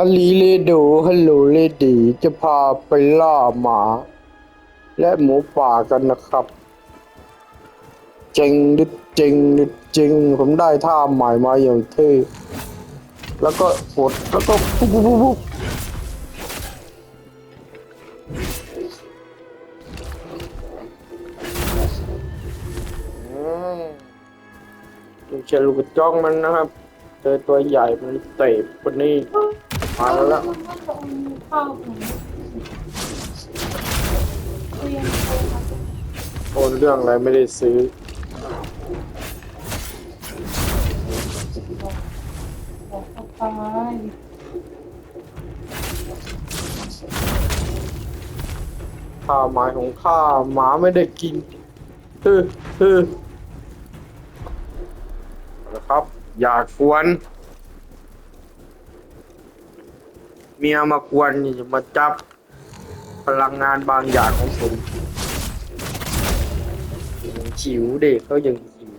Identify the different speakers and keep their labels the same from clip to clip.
Speaker 1: ฮัลลีเลโดฮัลโหลเลดีจะพาไปล่าหมา และหมูป่ากันนะครับ เจงดิเจ๋งดิเจ๋งผมได้ท่าใหม่มาอย่างเท่แล้วก็กดแล้วก็ปุ๊บปุ๊บปุ๊บปุ๊บอืมลูกเชลูจ้องมันนะครับ เจอตัวใหญ่มันเตะคนนี้ มาแล้วละ
Speaker 2: ข้าว
Speaker 1: โอนเรื่องอะไรไม่ได้ซื้อ
Speaker 2: บอกเข้าไป
Speaker 1: ขาหมายของข้าหมาไม่ได้กินฮึฮึนะครับ อย่ากวน เมียมากวนนี่จะมาจับพลังงานบางอย่างของผมยังฉิวเด็กเขายังหิว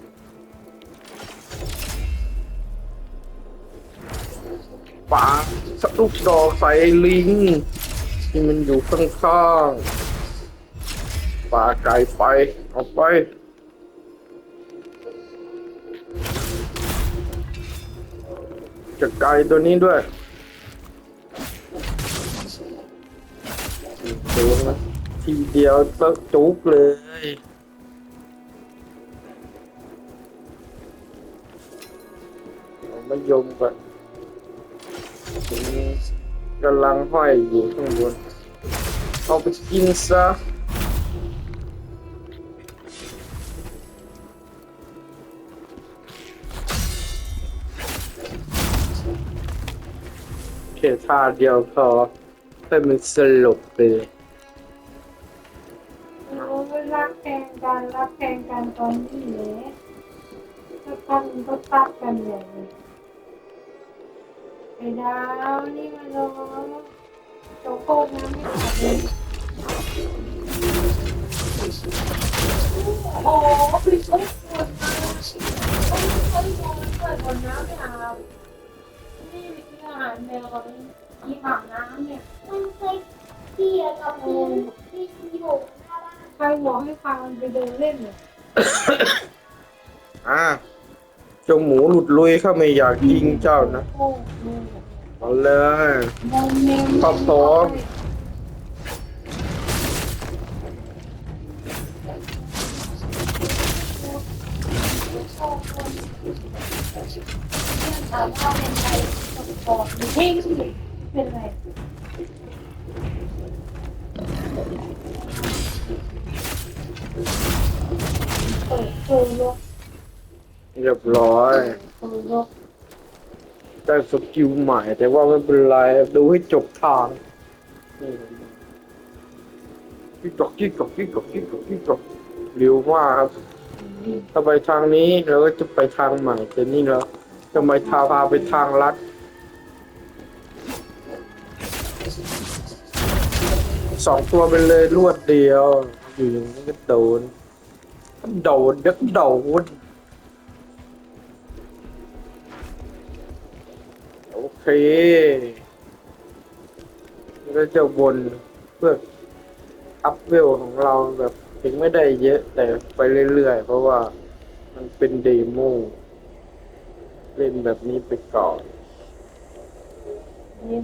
Speaker 1: ปาสลูกดอกใส่ลิงที่มันอยู่ข้างๆปาไก่ไปเอาไปจะไก่ตัวนี้ด้วย ดูนทีเดียวก็จุกเลยเอามายมก่อนกำลังห้อยอยู่ข้างบนเอาไปกินซะแค่ท่าเดียวพอให้มันสลบไปเลย
Speaker 2: กแข่งกันรักแข่งกันตอนนี้แหละถ้าตั้งก็ตัดกันเลยไอ้ดาวนี่มาลงโจโก้น้ำไม่อาบเลยโอ้โหพี่ชุบปวดมากโอ้ยโอ้ยโอ้ยเปิดบนน้ำไม่อาบนี่ไปกินอาหารแมวกับกินหมาน้ำเนี่ย
Speaker 3: มันเคยเกี่ยวกับพื้นที่ที่หน้าบ้าน
Speaker 2: ใครบอกให้พามันไปเดินเล่นเนี่ย
Speaker 1: อ่าเจ้าหมูหลุดลุยเข้าไม่อยากยิงเจ้านะ
Speaker 2: โอ้โห
Speaker 1: เอาเลย
Speaker 2: มองเมม
Speaker 1: ครับผม
Speaker 3: ถามว่าเป็นใคร
Speaker 2: บอกเพ่งสิเป็นไร เปิดเปิดลก
Speaker 1: เรียบร้อย
Speaker 2: เปิดลก
Speaker 1: ได้สกิลใหม่ แต่ว่าไม่เป็นไร ดูให้จบทางนี่กิ๊กกอกกิ๊กกอกกิ๊กกอกกิ๊กกอกกิ๊กกอกเร็วมากครับ ถ้าไปทางนี้เราก็จะไปทางใหม่แต่นี่เราจะไม่ทาพาไปทางลัด สองตัวไปเลยรวดเดียว อยู่อย่างนี้ก็โดนโดนยักโดนโอเคก็จะวนเพื่ออัพเวลของเราแบบถึงไม่ได้เยอะแต่ไปเรื่อยๆ เพราะว่ามันเป็นเดโมเล่นแบบนี้ไปก่อน